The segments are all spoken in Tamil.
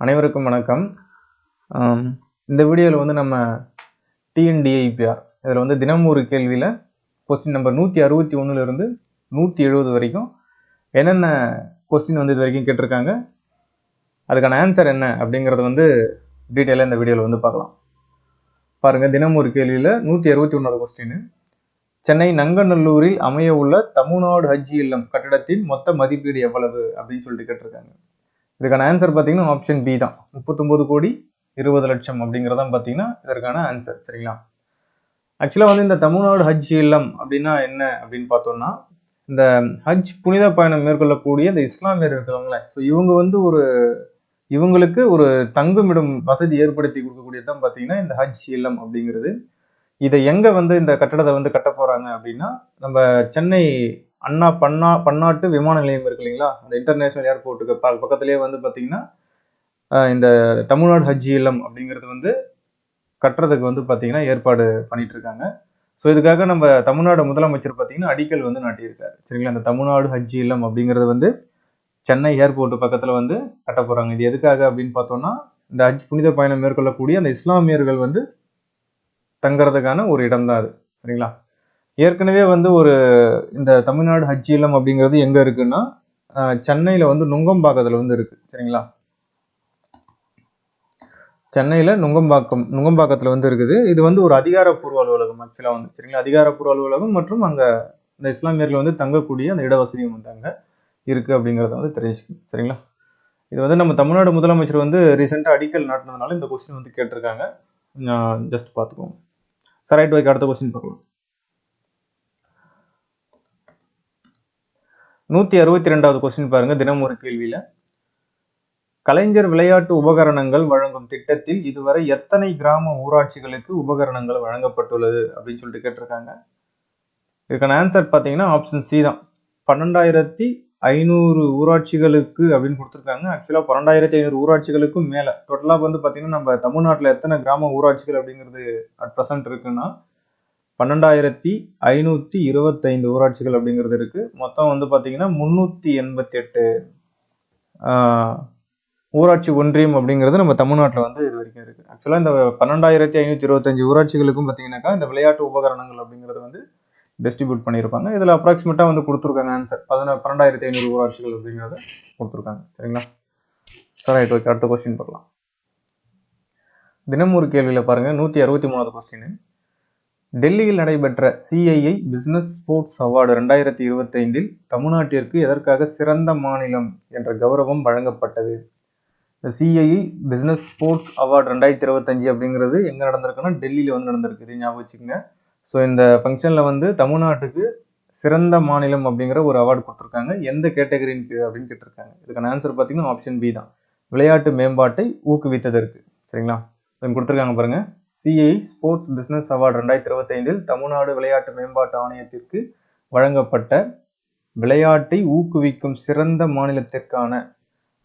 அனைவருக்கும் வணக்கம். இந்த வீடியோவில் வந்து நம்ம டிஎன்டிஐபிஆர் இதில் வந்து தினம் ஒரு கேள்வியில் கொஸ்டின் நம்பர் நூற்றி அறுபத்தி ஒன்றுலேருந்து நூற்றி எழுபது வரைக்கும் என்னென்ன கொஸ்டின் வந்து இது வரைக்கும் கேட்டிருக்காங்க அதுக்கான ஆன்சர் என்ன அப்படிங்கிறத வந்து டீட்டெயிலாக இந்த வீடியோவில் வந்து பார்க்கலாம். பாருங்கள் தினம் ஒரு கேள்வியில் நூற்றி அறுபத்தி ஒன்றாவது கொஸ்டின் சென்னை நங்கநல்லூரில் அமைய உள்ள தமிழ்நாடு ஹஜ் இல்லம் கட்டடத்தின் மொத்த மதிப்பீடு எவ்வளவு அப்படின்னு சொல்லிட்டு கேட்டிருக்காங்க. இதுக்கான ஆன்சர் பார்த்தீங்கன்னா ஆப்ஷன் பி தான். முப்பத்தொம்போது கோடி இருபது லட்சம் அப்படிங்கிறதான் பார்த்தீங்கன்னா இதற்கான ஆன்சர் சரிங்களா? ஆக்சுவலாக வந்து இந்த தமிழ்நாடு ஹஜ் இல்லம் அப்படின்னா என்ன அப்படின்னு பார்த்தோம்னா இந்த ஹஜ் புனித பயணம் மேற்கொள்ளக்கூடிய இந்த இஸ்லாமியர் இருக்கிறவங்களே ஸோ இவங்க வந்து ஒரு இவங்களுக்கு ஒரு தங்குமிடம் வசதி ஏற்படுத்தி கொடுக்கக்கூடியது தான் பார்த்தீங்கன்னா இந்த ஹஜ் இல்லம் அப்படிங்கிறது. இதை எங்கே வந்து இந்த கட்டடத்தை வந்து கட்ட போகிறாங்க அப்படின்னா நம்ம சென்னை அண்ணா பன்னா பன்னாட்டு விமான நிலையம் இருக்கு இல்லைங்களா? அந்த இன்டர்நேஷனல் ஏர்போர்ட்டுக்கு ப பக்கத்துலேயே வந்து பார்த்தீங்கன்னா இந்த தமிழ்நாடு ஹஜ் இல்லம் அப்படிங்கிறது வந்து கட்டுறதுக்கு வந்து பார்த்தீங்கன்னா ஏற்பாடு பண்ணிட்டு இருக்காங்க ஸோ இதுக்காக நம்ம தமிழ்நாடு முதலமைச்சர் பார்த்தீங்கன்னா அடிக்கல் வந்து நாட்டியிருக்காரு. சரிங்களா? இந்த தமிழ்நாடு ஹஜ் இல்லம் அப்படிங்கிறது வந்து சென்னை ஏர்போர்ட் பக்கத்தில் வந்து கட்ட போகிறாங்க இது எதுக்காக அப்படின்னு பார்த்தோம்னா இந்த ஹஜ் புனித பயணம் மேற்கொள்ளக்கூடிய அந்த இஸ்லாமியர்கள் வந்து தங்கிறதுக்கான ஒரு இடம் தான் அது. சரிங்களா? ஏற்கனவே வந்து ஒரு இந்த தமிழ்நாடு ஹஜ் இல்லம் அப்படிங்கிறது எங்கே இருக்குன்னா சென்னையில் வந்து நுங்கம்பாக்கத்தில் வந்து இருக்குது சரிங்களா? சென்னையில் நுங்கம்பாக்கம் நுங்கம்பாக்கத்தில் வந்து இருக்குது. இது வந்து ஒரு அதிகாரப்பூர்வ அலுவலகம் ஆக்சுவலாக வந்து. சரிங்களா? அதிகாரப்பூர்வ அலுவலகம் மற்றும் அங்கே இந்த இஸ்லாமியர்கள் வந்து தங்கக்கூடிய அந்த இடவசதியும் வந்து அங்கே இருக்குது அப்படிங்கிறத வந்து தெரிஞ்சுக்கணும் சரிங்களா? இது வந்து நம்ம தமிழ்நாடு முதலமைச்சர் வந்து ரீசெண்டாக அடிக்கல் நாட்டினதுனால இந்த கொஸ்டின் வந்து கேட்டிருக்காங்க. ஜஸ்ட் பார்த்துக்கோங்க. சார் ரைட் ஓகே அடுத்த கொஸ்டின் பார்க்கலாம். நூற்றி அறுபத்தி ரெண்டாவது கொஸ்டின் பாருங்க தினம் ஒரு கேள்வியில். கலைஞர் விளையாட்டு உபகரணங்கள் வழங்கும் திட்டத்தில் இதுவரை எத்தனை கிராம ஊராட்சிகளுக்கு உபகரணங்கள் வழங்கப்பட்டுள்ளது அப்படின்னு சொல்லிட்டு கேட்டிருக்காங்க. இதுக்கான ஆன்சர் பார்த்தீங்கன்னா ஆப்ஷன் சி தான். பன்னெண்டாயிரத்தி ஐநூறு ஊராட்சிகளுக்கு அப்படின்னு கொடுத்துருக்காங்க. ஆக்சுவலாக பன்னெண்டாயிரத்தி ஐநூறு ஊராட்சிகளுக்கும் மேலே. டோட்டலாக வந்து பார்த்தீங்கன்னா நம்ம தமிழ்நாட்டில் எத்தனை கிராம ஊராட்சிகள் அப்படிங்கிறது அட் ப்ரெசன்ட் இருக்குன்னா பன்னெண்டாயிரத்தி ஐநூற்றி இருபத்தைந்து ஊராட்சிகள் அப்படிங்கிறது இருக்குது மொத்தம் வந்து பார்த்தீங்கன்னா முந்நூற்றி எண்பத்தி எட்டு ஊராட்சி ஒன்றியம் அப்படிங்கிறது நம்ம தமிழ்நாட்டில் வந்து இது வரைக்கும் இருக்குது ஆக்சுவலாக இந்த பன்னெண்டாயிரத்தி ஐநூற்றி இருபத்தஞ்சு ஊராட்சிகளுக்கும் பார்த்தீங்கன்னாக்கா இந்த விளையாட்டு உபகரணங்கள் அப்படிங்கிறது வந்து டிஸ்ட்ரிபியூட் பண்ணியிருப்பாங்க. இதில் அப்ராக்சிமேட்டாக வந்து கொடுத்துருக்காங்க ஆன்சர் பதினா பன்னெண்டாயிரத்தி ஐநூறு ஊராட்சிகள் அப்படிங்கிறத கொடுத்துருக்காங்க. சரிங்களா? சார் ரைட் ஓகே அடுத்த கொஸ்டின் பார்க்கலாம் தினம் கேள்வியில் பாருங்கள் நூற்றி அறுபத்தி மூணாவது கொஸ்டின் டெல்லியில் நடைபெற்ற சிஐஐ பிசினஸ் ஸ்போர்ட்ஸ் அவார்டு ரெண்டாயிரத்தி இருபத்தைந்தில் தமிழ்நாட்டிற்கு எதற்காக சிறந்த மாநிலம் என்ற கௌரவம் வழங்கப்பட்டது? இந்த சிஐஐ பிஸ்னஸ் ஸ்போர்ட்ஸ் அவார்டு ரெண்டாயிரத்தி இருபத்தஞ்சு அப்படிங்கிறது எங்கே நடந்திருக்குன்னா டெல்லியில் வந்து நடந்திருக்கு. இது ஞாபகம் வச்சுக்கோங்க. ஸோ இந்த ஃபங்க்ஷனில் வந்து தமிழ்நாட்டுக்கு சிறந்த மாநிலம் அப்படிங்கிற ஒரு அவார்டு கொடுத்துருக்காங்க. எந்த கேட்டகரியின் கீழ் அப்படின்னு கேட்டிருக்காங்க. இதுக்கான ஆன்சர் பார்த்தீங்கன்னா ஆப்ஷன் பி தான். விளையாட்டு மேம்பாட்டை ஊக்குவித்ததற்கு. சரிங்களா? கொடுத்துருக்காங்க பாருங்கள் சிஐ ஸ்போர்ட்ஸ் பிஸ்னஸ் அவார்டு ரெண்டாயிரத்தி இருபத்தைந்தில் தமிழ்நாடு விளையாட்டு மேம்பாட்டு ஆணையத்திற்கு வழங்கப்பட்ட விளையாட்டை ஊக்குவிக்கும் சிறந்த மாநிலத்திற்கான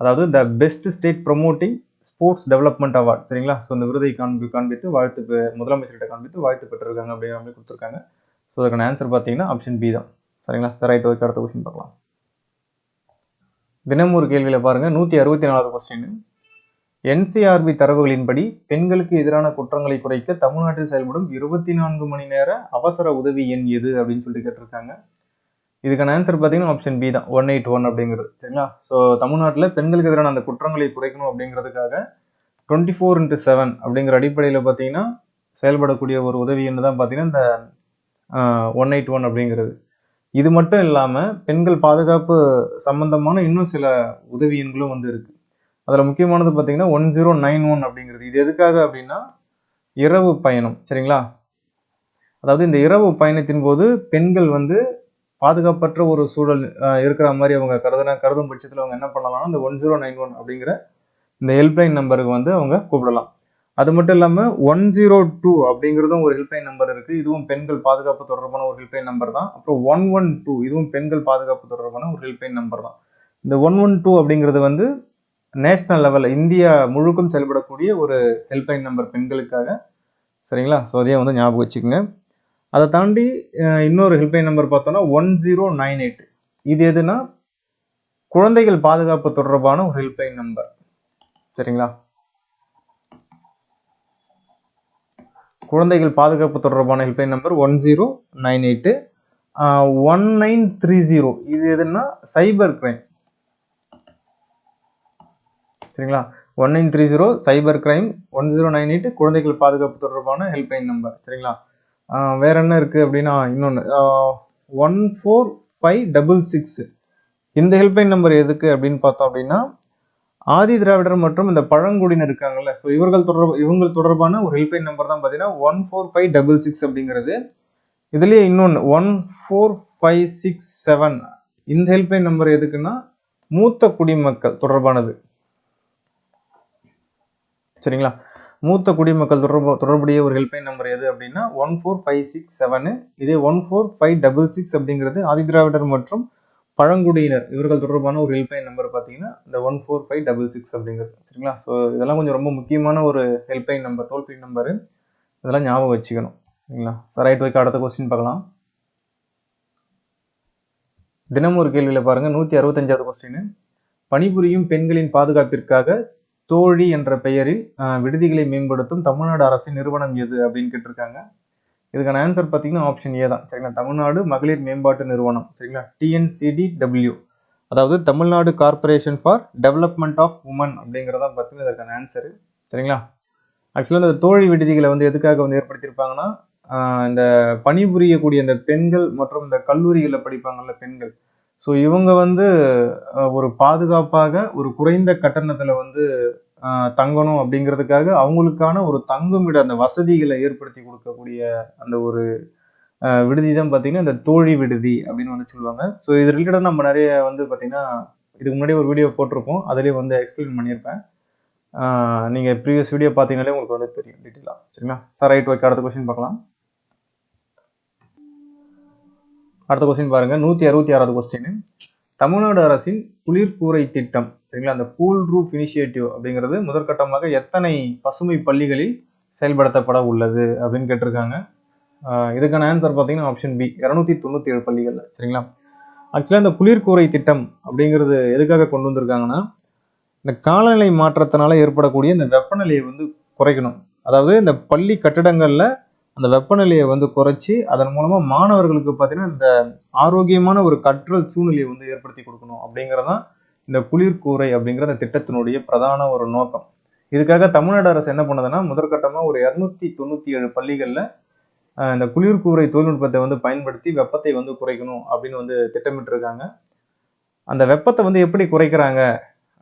அதாவது the best state promoting sports development award சரிங்களா? ஸோ இந்த விருதை காண்பி காண்பித்து வாழ்த்து முதலமைச்சர்கிட்ட காண்பித்து வாழ்த்து பெற்றிருக்காங்க அப்படிங்கிற மாதிரி கொடுத்துருக்காங்க. ஸோ அதுக்கான ஆன்சர் பார்த்தீங்கன்னா ஆப்ஷன் பி தான். சரிங்களா? சார் ரைட் ஓகே அடுத்த கொஸ்டின் பார்க்கலாம். தினமும் ஒரு கேள்வியில் பாருங்க. நூற்றி அறுபத்தி நாலாவது கொஸ்டின் என்சிஆர்பி தரவுகளின்படி பெண்களுக்கு எதிரான குற்றங்களை குறைக்க தமிழ்நாட்டில் செயல்படும் இருபத்தி நான்கு மணி நேர அவசர உதவி எண் எது அப்படின்னு சொல்லிட்டு கேட்டிருக்காங்க. இதுக்கான ஆன்சர் பார்த்தீங்கன்னா ஆப்ஷன் பி தான் ஒன் எயிட் ஒன் அப்படிங்கிறது. சரிங்களா? ஸோ தமிழ்நாட்டில் பெண்களுக்கு எதிரான அந்த குற்றங்களை குறைக்கணும் அப்படிங்கிறதுக்காக டுவெண்ட்டி ஃபோர் இன்ட்டு செவன் அப்படிங்கிற அடிப்படையில் பார்த்தீங்கன்னா செயல்படக்கூடிய ஒரு உதவி எண் தான் பார்த்தீங்கன்னா இந்த ஒன் எயிட் ஒன் அப்படிங்கிறது. இது மட்டும் இல்லாமல் பெண்கள் பாதுகாப்பு சம்பந்தமான இன்னும் சில உதவி எண்களும் வந்து இருக்கு. அதில் முக்கியமானது பார்த்தீங்கன்னா ஒன் ஜீரோ நைன் ஒன் அப்படிங்கிறது. இது எதுக்காக அப்படின்னா இரவு பயணம் சரிங்களா? அதாவது இந்த இரவு பயணத்தின் போது பெண்கள் வந்து பாதுகாப்பற்ற ஒரு சூழல் இருக்கிற மாதிரி அவங்க கருதுன கருதும் பட்சத்தில் அவங்க என்ன பண்ணலாம்னா இந்த ஒன் ஜீரோ நைன் ஒன் அப்படிங்கிற இந்த ஹெல்ப்லைன் நம்பருக்கு வந்து அவங்க கூப்பிடலாம். அது மட்டும் இல்லாமல் ஒன் ஜீரோ டூ அப்படிங்கிறதும் ஒரு ஹெல்ப்லைன் நம்பர் இருக்குது இதுவும் பெண்கள் பாதுகாப்பு தொடர்பான ஒரு ஹெல்ப்லைன் நம்பர் தான். அப்புறம் ஒன் ஒன் டூ இதுவும் பெண்கள் பாதுகாப்பு தொடர்பான ஒரு ஹெல்ப்லைன் நம்பர் தான். இந்த ஒன் ஒன் டூ அப்படிங்கிறது வந்து நேஷ்னல் லெவலில் இந்தியா முழுக்கும் செயல்படக்கூடிய ஒரு ஹெல்ப்லைன் நம்பர் பெண்களுக்காக. சரிங்களா? ஸோ அதையே வந்து ஞாபகம் வச்சுக்கோங்க. அதை தாண்டி இன்னொரு ஹெல்ப்லைன் நம்பர் பார்த்தோன்னா ஒன் ஜீரோ நைன் எயிட். இது எதுனா குழந்தைகள் பாதுகாப்பு தொடர்பான ஒரு ஹெல்ப்லைன் நம்பர். சரிங்களா? குழந்தைகள் பாதுகாப்பு தொடர்பான helpline number one zero nine eight one nine three zero. இது எதுன்னா சைபர் கிரைம். சரிங்களா? One nine three zero cyber crime one zero nine eight குழந்தைகள் பாதுகாப்பு தொடர்பான ஹெல்ப்லைன் நம்பர் சரிங்களா? வேறு வேற என்ன இருக்குது அப்படின்னா இன்னொன்று one four five double six இந்த ஹெல்ப்லைன் நம்பர் எதுக்கு அப்படின்னு பார்த்தோம் அப்படின்னா ஆதி திராவிடர் மற்றும் இந்த பழங்குடியினர் இருக்காங்கல்ல. ஸோ இவர்கள் தொடர்பு இவங்க தொடர்பான ஒரு ஹெல்ப்லைன் நம்பர் தான் பார்த்தீங்கன்னா one four five double six அப்படிங்கிறது. இதுலேயே இன்னொன்று one four five six seven இந்த ஹெல்ப்லைன் நம்பர் எதுக்குன்னா மூத்த குடிமக்கள் தொடர்பானது. சரிங்களா? மூத்த குடிமக்கள் தொடர்பு தொடர்புடைய ஒரு ஹெல்ப்லைன் நம்பர் எது அப்படின்னா one four five six seven இதே one four five double six அப்படிங்கிறது ஆதிதிராவிடர் மற்றும் பழங்குடியினர். இவர்கள் தொடர்பான ஒரு ஹெல்ப்லைன் நம்பர் பார்த்தீங்கன்னா இந்த one four five double six அப்படிங்கிறது. சரிங்களா? ஸோ இதெல்லாம் கொஞ்சம் ரொம்ப முக்கியமான ஒரு helpline number toll free number இதெல்லாம் ஞாபகம் வச்சுக்கணும். சரிங்களா? சார் ரைட் வைக்க அடுத்த கொஸ்டின் பார்க்கலாம். தினம் ஒரு கேள்வியில் பாருங்கள் நூற்றி அறுபத்தஞ்சாவது கொஸ்டின் பணிபுரியும் பெண்களின் பாதுகாப்பிற்காக தோழி என்ற பெயரில் விடுதிகளை மேம்படுத்தும் தமிழ்நாடு அரசின் நிறுவனம் எது அப்படின்னு கேட்டிருக்காங்க. இதுக்கான ஆன்சர் பார்த்தீங்கன்னா ஆப்ஷன் ஏ தான். சரிங்களா? தமிழ்நாடு மகளிர் மேம்பாட்டு நிறுவனம். சரிங்களா? டிஎன்சிடி டபிள்யூ அதாவது Tamil Nadu corporation for development of women அப்படிங்கிறதா பார்த்தீங்கன்னா இதற்கான ஆன்சரு சரிங்களா? ஆக்சுவலாக இந்த தோழி விடுதிகளை வந்து எதுக்காக வந்து ஏற்படுத்தியிருப்பாங்கன்னா இந்த பணிபுரியக்கூடிய இந்த பெண்கள் மற்றும் இந்த கல்லூரிகளில் படிப்பாங்கல்ல பெண்கள் ஸோ இவங்க வந்து ஒரு பாதுகாப்பாக ஒரு குறைந்த கட்டணத்தில் வந்து தங்கணும் அப்படிங்கிறதுக்காக அவங்களுக்கான ஒரு தங்குமிட அந்த வசதிகளை ஏற்படுத்தி கொடுக்கக்கூடிய அந்த ஒரு விடுதி தான் பார்த்தீங்கன்னா இந்த தோழி விடுதி அப்படின்னு வந்து சொல்லுவாங்க. ஸோ இது ரிலேட்டடாக நம்ம நிறைய வந்து பார்த்தீங்கன்னா இதுக்கு முன்னாடி ஒரு வீடியோ போட்டிருப்போம். அதிலே வந்து எக்ஸ்பிளைன் பண்ணியிருப்பேன். நீங்கள் ப்ரீவியஸ் வீடியோ பார்த்தீங்கனாலே உங்களுக்கு வந்து தெரியும் டீட்டெயிலாக சரிங்களா? சார் ரைட் ஓகே அடுத்த கொஸ்டின் பார்க்கலாம். அடுத்த கொஸ்டின் பாருங்கள் நூற்றி அறுபத்தி ஆறாவது கொஸ்டின் தமிழ்நாடு அரசின் குளிர்கூரை திட்டம். சரிங்களா? அந்த கூல் ரூஃப் இனிஷியேட்டிவ் அப்படிங்கிறது முதற்கட்டமாக எத்தனை பசுமை பள்ளிகளில் செயல்படுத்தப்பட உள்ளது அப்படின்னு கேட்டிருக்காங்க. இதுக்கான ஆன்சர் பார்த்தீங்கன்னா ஆப்ஷன் பி இரநூத்தி தொண்ணூற்றி ஏழு பள்ளிகளில். சரிங்களா? ஆக்சுவலாக இந்த குளிர்கூரை திட்டம் அப்படிங்கிறது எதுக்காக கொண்டு வந்திருக்காங்கன்னா இந்த காலநிலை மாற்றத்தினால ஏற்படக்கூடிய இந்த வெப்பநிலையை வந்து குறைக்கணும். அதாவது இந்த பள்ளி கட்டிடங்களில் அந்த வெப்பநிலையை வந்து குறைச்சி அதன் மூலமாக மாணவர்களுக்கு பார்த்தீங்கன்னா இந்த ஆரோக்கியமான ஒரு கற்றல் சூழ்நிலையை வந்து ஏற்படுத்தி கொடுக்கணும் அப்படிங்கிறதான் இந்த குளிர்கூரை அப்படிங்கிற அந்த திட்டத்தினுடைய பிரதான ஒரு நோக்கம். இதுக்காக தமிழ்நாடு அரசு என்ன பண்ணுதுன்னா முதற்கட்டமாக ஒரு இரநூத்தி தொண்ணூற்றி ஏழு பள்ளிகளில் இந்த குளிர்கூரை தொழில்நுட்பத்தை வந்து பயன்படுத்தி வெப்பத்தை வந்து குறைக்கணும் அப்படின்னு வந்து திட்டமிட்டிருக்காங்க. அந்த வெப்பத்தை வந்து எப்படி குறைக்கிறாங்க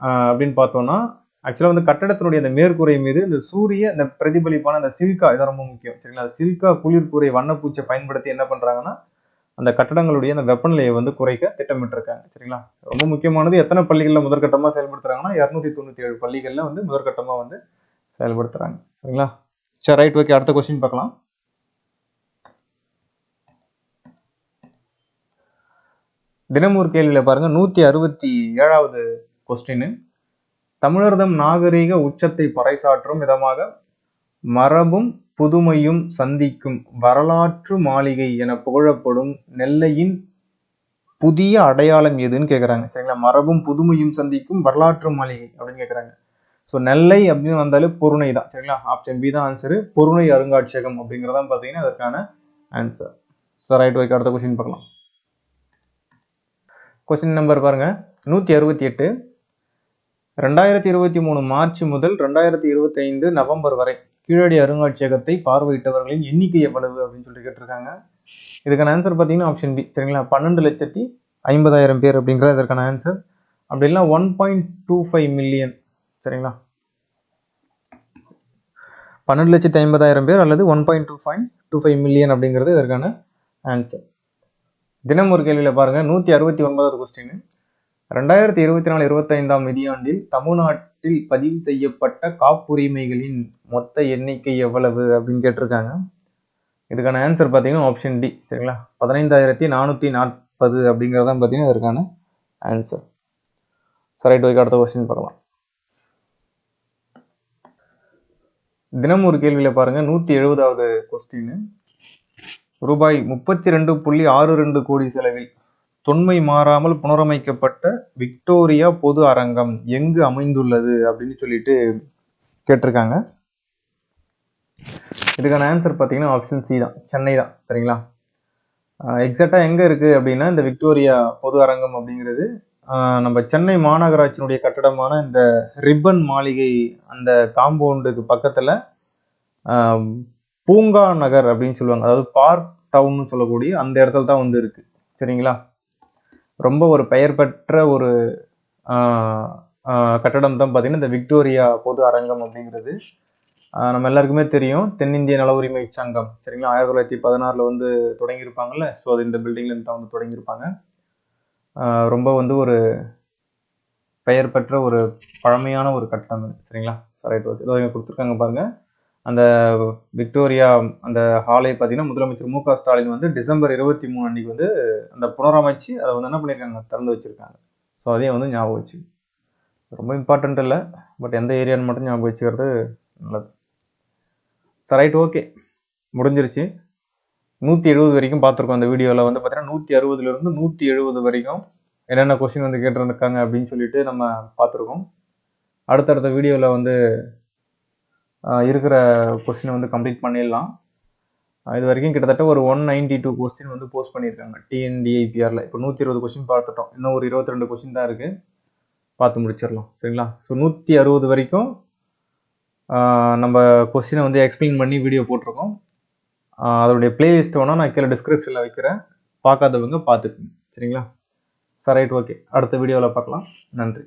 அப்படின்னு பார்த்தோன்னா ஆக்சுவலாக வந்து கட்டடத்தினுடைய அந்த மேற்கூரை மீது இந்த சூரிய இந்த பிரதிபலிப்பான அந்த சில்கா இது ரொம்ப முக்கியம் சரிங்களா? அந்த சில்கா குளிர்கூரை வண்ணப்பூச்சை பயன்படுத்தி என்ன பண்ணுறாங்கன்னா அந்த கட்டடங்களுடைய அந்த வெப்பநிலையை வந்து குறைக்க திட்டமிட்டிருக்காங்க சரிங்களா? ரொம்ப முக்கியமானது எத்தனை பள்ளிகளில் முதற்கட்டமாக செயல்படுத்துறாங்கன்னா இரநூத்தி தொண்ணூற்றி ஏழு பள்ளிகளில் வந்து முதற்கட்டமாக வந்து செயல்படுத்துகிறாங்க சரிங்களா? சரி ரைட் ஓகே அடுத்த கொஸ்டின் பார்க்கலாம். தினமூர் கேள்வியில் பாருங்கள் நூற்றி அறுபத்தி ஏழாவது கொஸ்டின்னு தமிழர்தம் நாகரீக உச்சத்தை பறைசாற்றும் விதமாக மரபும் புதுமையும் சந்திக்கும் வரலாற்று மாளிகை என புகழப்படும் நெல்லையின் புதிய அடையாளம் எதுன்னு கேட்குறாங்க சரிங்களா? மரபும் புதுமையும் சந்திக்கும் வரலாற்று மாளிகை அப்படின்னு கேட்குறாங்க ஸோ நெல்லை அப்படின்னு வந்தாலே பொருணை தான். சரிங்களா? ஆப்ஷன் பி தான் ஆன்சரு பொருணை அருங்காட்சியகம் அப்படிங்கிறதான் பார்த்தீங்கன்னா அதற்கான ஆன்சர் சார் ரைட் ஓகே அடுத்த கொஸ்டின் பார்க்கலாம். கொஸ்டின் நம்பர் பாருங்க. நூற்றி அறுபத்தி எட்டு. ரெண்டாயிரத்தி இருபத்தி மூணு மார்ச் முதல் ரெண்டாயிரத்தி இருபத்தி ஐந்து நவம்பர் வரை கீழடி அருங்காட்சியகத்தை பார்வையிட்டவர்களின் எண்ணிக்கை எவ்வளவு அப்படின்னு சொல்லி கேட்டிருக்காங்க. இதுக்கான ஆன்சர் பார்த்தீங்கன்னா ஆப்ஷன் பி சரிங்களா? பன்னெண்டு லட்சத்தி ஐம்பதாயிரம் பேர் அப்படிங்கிறது இதற்கான ஆன்சர் அப்படி இல்லைன்னா one point two five million சரிங்களா? பன்னெண்டு லட்சத்தி ஐம்பதாயிரம் பேர் அல்லது one point two five two five million அப்படிங்கிறது இதற்கான ஆன்சர் தினம் ஒரு கேள்வியில் பாருங்கள் நூற்றி அறுபத்தி ஒன்பதாவது கொஸ்டின் ரெண்டாயிரத்தி இருபத்தி நாலு இருபத்தைந்தாம் நிதியாண்டில் தமிழ்நாட்டில் பதிவு செய்யப்பட்ட காப்புரிமைகளின் மொத்த எண்ணிக்கை எவ்வளவு அப்படின்னு கேட்டிருக்காங்க. இதுக்கான ஆன்சர் பார்த்தீங்கன்னா ஆப்ஷன் டி சரிங்களா? பதினைந்தாயிரத்தி நானூற்றி நாற்பது அப்படிங்கிறது தான் பார்த்தீங்கன்னா இதற்கான ஆன்சர் சரி ரைட் ஓகே அடுத்த கொஸ்டின் பார்க்கலாம். தினம் ஒரு கேள்வியில் பாருங்கள் நூற்றி எழுபதாவது கொஸ்டின் ரூபாய் முப்பத்தி ரெண்டு புள்ளி ஆறு ரெண்டு கோடி செலவில் தொன்மை மாறாமல் புனரமைக்கப்பட்ட விக்டோரியா பொது அரங்கம் எங்கு அமைந்துள்ளது அப்படின்னு சொல்லிட்டு கேட்டிருக்காங்க. இதுக்கான ஆன்சர் பார்த்தீங்கன்னா ஆப்ஷன் சி தான். சென்னை தான். சரிங்களா? எக்ஸாக்டாக எங்கே இருக்குது அப்படின்னா இந்த விக்டோரியா பொது அரங்கம் அப்படிங்கிறது நம்ம சென்னை மாநகராட்சியினுடைய கட்டடமான இந்த ரிப்பன் மாளிகை அந்த காம்பவுண்டுக்கு பக்கத்தில் பூங்கா நகர் அப்படின்னு சொல்லுவாங்க. அதாவது பார்க் டவுன்னு சொல்லக்கூடிய அந்த இடத்துல தான் வந்து இருக்குது சரிங்களா? ரொம்ப ஒரு பெயர் பெற்ற ஒரு கட்டடம் தான் பார்த்திங்கன்னா இந்த விக்டோரியா பொது அரங்கம் அப்படிங்கிறது. நம்ம எல்லாருக்குமே தெரியும். தென்னிந்திய நல உரிமை சங்கம். சரிங்களா? ஆயிரத்தி தொள்ளாயிரத்தி பதினாறில் வந்து தொடங்கியிருப்பாங்கல்ல? ஸோ அது இந்த பில்டிங்லேருந்து தான் வந்து தொடங்கியிருப்பாங்க. ரொம்ப வந்து ஒரு பெயர் பெற்ற ஒரு பழமையான ஒரு கட்டடம் சரிங்களா? சரிங்களா ரைட் ஓகே இதோ இங்கே கொடுத்துருக்காங்க பாருங்கள் அந்த விக்டோரியா அந்த ஹாலை பார்த்தீங்கன்னா முதலமைச்சர் மு க ஸ்டாலின் வந்து டிசம்பர் இருபத்தி மூணு அன்னைக்கு வந்து அந்த புனரமைச்சு அதை வந்து என்ன பண்ணியிருக்காங்க திறந்து வச்சுருக்காங்க. ஸோ அதையும் வந்து ஞாபகம் வச்சு. ரொம்ப இம்பார்ட்டண்ட் இல்லை பட் எந்த ஏரியான்னு மட்டும் ஞாபகம் வச்சுக்கிறது நல்லது. சார் ரைட் ஓகே முடிஞ்சிருச்சு. நூற்றி எழுபது வரைக்கும் பார்த்துருக்கோம் அந்த வீடியோவில் வந்து பார்த்தீங்கன்னா நூற்றி அறுபதுலேருந்து நூற்றி எழுபது வரைக்கும் என்னென்ன கொஸ்டின் வந்து கேட்டுருந்துருக்காங்க அப்படின்னு சொல்லிட்டு நம்ம பார்த்துருக்கோம். அடுத்தடுத்த வீடியோவில் வந்து இருக்கிற கொஸ்டினை வந்து கம்ப்ளீட் பண்ணிடலாம். இது வரைக்கும் கிட்டத்தட்ட ஒரு ஒன் நைன்டி டூ கொஸ்டின் வந்து போஸ்ட் பண்ணியிருக்காங்க. டிஎன்டிஐபிஆரில் இப்போ நூற்றி இருபது கொஸ்டின் பார்த்துட்டோம். இன்னும் ஒரு இருபத்தி ரெண்டு கொஸ்டின் தான் இருக்குது பார்த்து முடிச்சிடலாம். சரிங்களா? ஸோ நூற்றி அறுபது வரைக்கும் நம்ம கொஸ்டினை வந்து எக்ஸ்பிளைன் பண்ணி வீடியோ போட்டிருக்கோம். அதோடைய பிளேலிஸ்ட் வேணால் நான் கீழே டிஸ்கிரிப்ஷனில் வைக்கிறேன். பார்க்காதவங்க பார்த்துக்குங்க. சரிங்களா? சார் ரைட் ஓகே அடுத்த வீடியோவில் பார்க்கலாம். நன்றி.